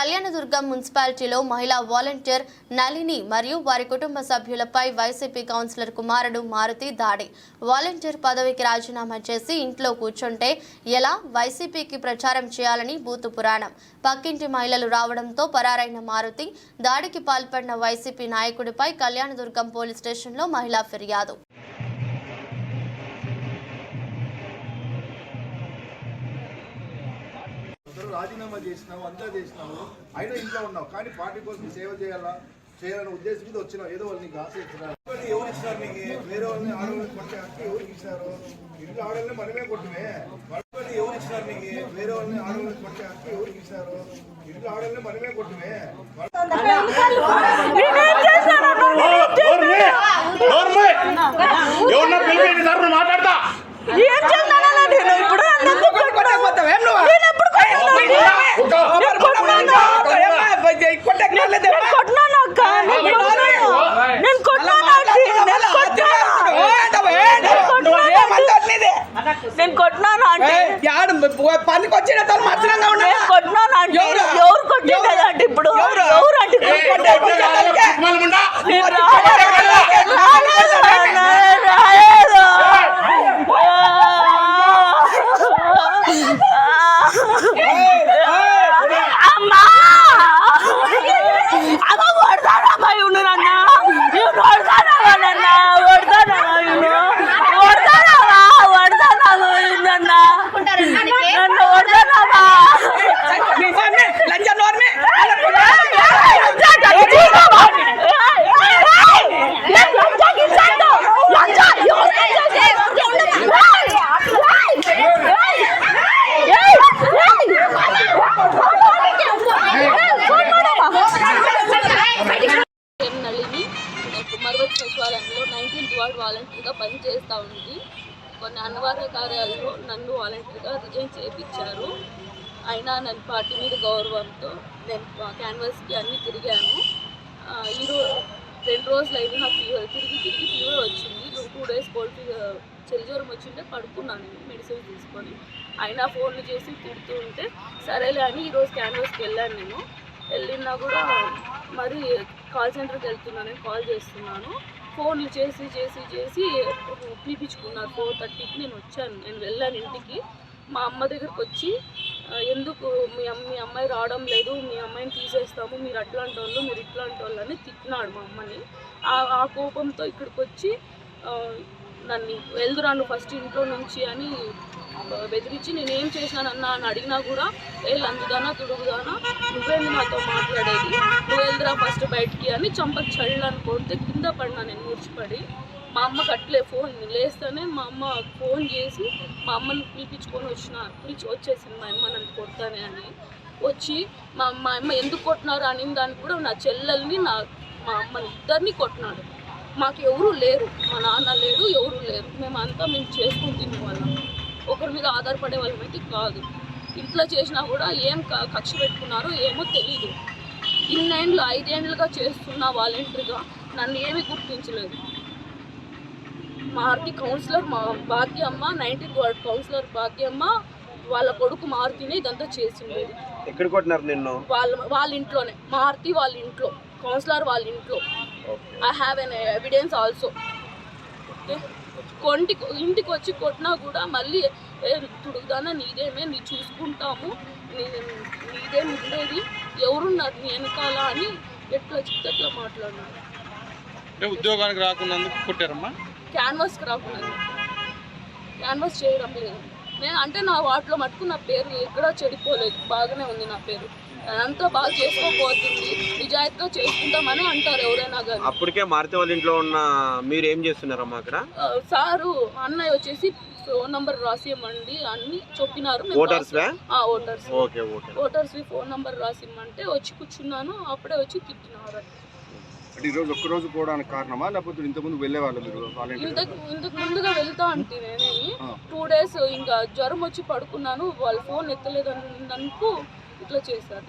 కళ్యాణదుర్గం మున్సిపాలిటీలో మహిళా వాలంటీర్ నళిని మరియు వారి కుటుంబ సభ్యులపై వైసీపీ కౌన్సిలర్ కుమారుడు మారుతి దాడి. వాలంటీర్ పదవికి రాజీనామా చేసి ఇంట్లో కూర్చుంటే ఎలా వైసీపీకి ప్రచారం చేయాలని బూతు పురాణం. పక్కింటి మహిళలు రావడంతో పరారైన మారుతి దాడికి పాల్పడిన వైసీపీ నాయకుడిపై కళ్యాణదుర్గం పోలీస్ స్టేషన్లో మహిళా ఫిర్యాదు. అందరూ రాజీనామా చేసినావు అంతా చేసినావు. అయినా ఇంట్లో ఉన్నావు. కానీ పార్టీ కోసం సేవ చేయాలా? చేయాలనే ఉద్దేశం మీద వచ్చినావు. ఏదో వాళ్ళు నీకు ఆశ ఇచ్చినారు ఎవరు ఇచ్చినారు నీకు వేరే వాళ్ళని ఆడవాళ్ళని కొట్టే హక్కు ఎవరికి ఇచ్చినారు ఇంట్లో ఆడవాళ్ళని మనమే కొట్టుమే. ఎవరు ఇచ్చినారు నీకు వేరే వాళ్ళని ఆడవాళ్ళని కొట్టే హక్కు ఎవరికి ఇచ్చినారు ఇంట్లో ఆడవాళ్ళని మనమే కొట్టుమే. ఎవరన్నా పిలిపి సార్ మాట్లాడతా ఏం చేస్తానా నేను ఇప్పుడు నన్ను ఎందుకు కొట్టావు? నేను ఎప్పుడు కొట్టాను? నేను కొట్టానా? నేను కొట్టినాను అక్క. నేను కొట్టినాను. నేను కొట్టినాను ఆంటీ. నేను కొట్టినాను. నేను కొట్టినాను ఆంటీ. పనికి వచ్చిన మచ్చరంగా. ఎవరు? కొట్టేదంటే ఇప్పుడు? ఎవరు? ఎవరు కార్యాలయంలో నైన్టీన్త్ వార్డ్ వాలంటీర్గా పనిచేస్తూ ఉంది. కొన్ని అనివార్య కార్యాలలో నన్ను వాలంటీర్గా రిజైన్ చేయించారు అయినా నన్ను పార్టీ మీద గౌరవంతో నేను క్యాన్వాస్కి అన్నీ తిరిగాను. ఈరోజు రెండు రోజులు అయితే నాకు ఫీవర్. తిరిగి తిరిగి ఫీవర్ వచ్చింది. టూ డేస్ కోల్డ్ ఫీవర్ చెల్లి జ్వరం వచ్చింటే పడుకున్నాను మెడిసిన్ తీసుకొని. అయినా ఫోన్లు చేసి తిడుతూ ఉంటే సరేలే అని ఈరోజు క్యాన్వాస్కి వెళ్ళాను నేను. వెళ్ళినా కూడా మరి కాల్ సెంటర్కి వెళ్తున్నాను కాల్ చేస్తున్నాను. ఫోన్లు చేసి చేసి చేసి పిలిపించుకున్నారు. ఫోర్ థర్టీకి నేను వచ్చాను. నేను వెళ్ళాను ఇంటికి. మా అమ్మ దగ్గరికి వచ్చి ఎందుకు మీ మీ అమ్మాయి రావడం లేదు? మీ అమ్మాయిని తీసేస్తాము. మీరు అట్లాంటి వాళ్ళు మీరు ఇట్లాంటి వాళ్ళు అని తిట్టినాడు మా అమ్మని. ఆ- ఆ కోపంతో ఇక్కడికి వచ్చి నన్ను వెళ్దురాను ఫస్ట్ ఇంట్లో నుంచి అని బెదిరించి నేను ఏం చేశానన్నా అని అడిగినా కూడా ఏ లందుదానా తుడుగుదానా నువ్వేంది నాతో మాట్లాడేది. నువ్వు ఫస్ట్ బయటికి అని చంప చల్లని కొడితే కింద పడినా నేను మూర్చిపడి మా అమ్మ కట్టలే ఫోన్. లేస్తేనే మా అమ్మ ఫోన్ చేసి మా అమ్మని పిలిపించుకొని వచ్చిన పిలిచి వచ్చేసింది మా అమ్మ నన్ను కొడతానే అని వచ్చి మా మా అమ్మ ఎందుకు కొట్టినారు అని దానికి కూడా నా చెల్లెల్ని నా మా అమ్మని ఇద్దరిని కొట్టినాడు. మాకు ఎవరు లేరు. మా నాన్న లేరు ఎవరు లేరు. మేమంతా మేము చేసుకుంటుంది వాళ్ళ వాళ్ళం ఒకరి మీద ఆధారపడే వాళ్ళం అయితే కాదు. ఇంట్లో చేసినా కూడా ఏం కక్ష పెట్టుకున్నారో ఏమో తెలీదు. ఇన్నేండ్లు ఐదేండ్లుగా చేస్తున్న వాలంటీర్గా నన్ను ఏమీ గుర్తించలేదు. మారుతి కౌన్సిలర్ మా Bhagyamma nineteenth ward councillor Bhagyamma వాళ్ళ కొడుకు మారుతినే ఇదంతా చేసిండేది ఎక్కడ కొట్టినారు నిన్ను? వాళ్ళ వాళ్ళ ఇంట్లోనే. మారుతి వాళ్ళ ఇంట్లో. కౌన్సిలర్ వాళ్ళ ఇంట్లో. I have an evidence also కొంటి ఇంటికి వచ్చి కొట్టినా కూడా మళ్ళీ తుడుగుదానా నీదేమే నీ చూసుకుంటాము నీ- నీదేం ఉండేది ఎవరున్నారు నీ వెనకాల అని ఎట్లా చెప్తే అట్లా మాట్లాడినాను అంటే ఉద్యోగానికి రాకున్నందుకు కొట్టారమ్మా? క్యాన్వాస్కి రాకుండా క్యాన్వాస్ చేయడం లేదు. నేను అంటే నా వాటిలో మటుకు నా పేరు ఎక్కడా చెడిపోలేదు. బాగానే ఉంది నా పేరు. అంతా బాగా చేసుకోబోతుంది నిజాయితీగా చేసుకుంటామని అంటారు ఎవరైనా కానీ అప్పటికే మారుతి వాళ్ళ ఇంట్లో ఉన్న మీరు ఏం చేస్తున్నారమ్మా అక్కడ? సారు అన్నయ్య వచ్చేసి ఫోన్ నంబర్ రాసియమండి అన్ని చెప్పినారు. ఓటర్స్ వే రాసి- ఆ, voters okay okay. Voters phone number రాసిమ్మంటే వచ్చి కూర్చున్నాను అప్పుడే వచ్చి తిట్టినారు. అంటే ఈరోజు ఒక్కరోజు పోవడానికి కారణమా? లేకపోతే ఇంతకుముందు వెళ్ళేవాళ్ళు మీరు ఇంతకు ఇంతకు ముందుగా వెళ్తా అంటే నేనేమి. ఆ. టూ డేస్ ఇంకా జ్వరం వచ్చి పడుకున్నాను వాళ్ళు ఫోన్ ఎత్తలేదన్నందుకు ఇట్లా చేశారు.